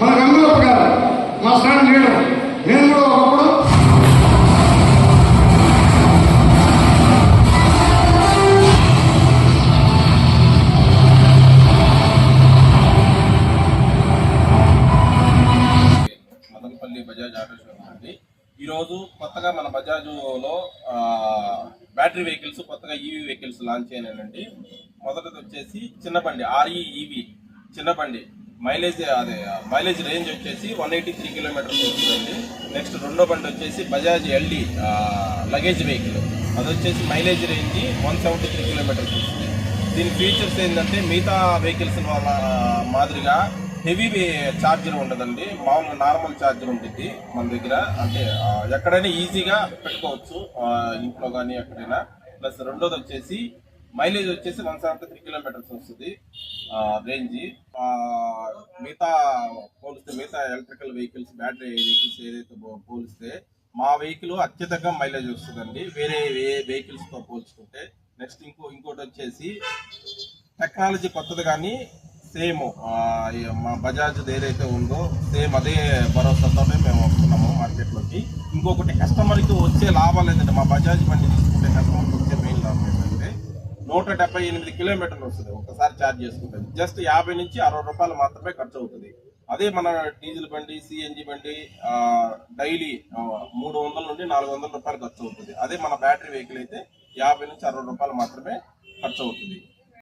మన గంగులప్ప గారు మా స్టాండ్ లీడర్. నేను కూడా ఒకప్పుడు మదనపల్లి బజాజ్ ఆటో అండి ఈరోజు కొత్తగా మన బజాజ్లో బ్యాటరీ వెహికల్స్ కొత్తగా ఈవీ వెహికల్స్ లాంచ్ అయినాయండి. మొదటిది వచ్చేసి చిన్నబండి ఆర్ఈ ఈవీ చిన్న మైలేజ్ అదే మైలేజ్ రేంజ్ వచ్చేసి వన్ ఎయిటీ త్రీ కిలోమీటర్స్ వస్తుందండి. నెక్స్ట్ రెండో బండి వచ్చేసి బజాజ్ ఎల్డి లగేజ్ వెహికల్. అది వచ్చేసి mileage range one seventy three kilometres వస్తుంది. దీని ఫీచర్స్ ఏంటంటే మిగతా వెహికల్స్ వాళ్ళ మాదిరిగా హెవీ ఛార్జర్ ఉండదండి. మామూలుగా నార్మల్ ఛార్జర్ ఉంటుంది మన దగ్గర. అంటే ఎక్కడైనా ఈజీగా పెట్టుకోవచ్చు ఇంట్లో కానీ ఎక్కడైనా. ప్లస్ రెండోది వచ్చేసి మైలేజ్ వచ్చేసి వన్ సెవెంటీ త్రీ కిలోమీటర్స్ వస్తుంది రేంజ్ మిగతా పోలిస్తే మిగతా ఎలక్ట్రికల్ వెహికల్స్ బ్యాటరీ వెహికల్స్ ఏదైతే పోలిస్తే మా వెహికల్ అత్యధిక మైలేజ్ వస్తుందండి. వేరే వెహికల్స్తో పోల్చుకుంటే నెక్స్ట్ ఇంకో ఇంకోటి వచ్చేసి టెక్నాలజీ కొత్తది కానీ సేమ్ మా బజాజ్ ఏదైతే ఉందో సేమ్ అదే భరోసాతోనే మేము వస్తున్నాము మార్కెట్లోకి ఇంకొకటి కస్టమర్కి వచ్చే లాభాలు ఏంటంటే మా బజాజ్ బండి తీసుకుంటే కస్టమర్కి వచ్చే నూట డెబ్బై ఎనిమిది కిలోమీటర్లు వస్తుంది. ఒకసారి ఛార్జ్ చేసుకుంటే. జస్ట్ యాభై నుంచి అరవై రూపాయలు మాత్రమే ఖర్చు అవుతుంది. అదే మన డీజిల్ బండి సిఎన్జి బండి డైలీ మూడు వందల నుండి నాలుగు వందల రూపాయలు ఖర్చు అవుతుంది. అదే మన బ్యాటరీ వెహికల్ అయితే యాభై నుంచి అరవై రూపాయలు మాత్రమే ఖర్చు అవుతుంది.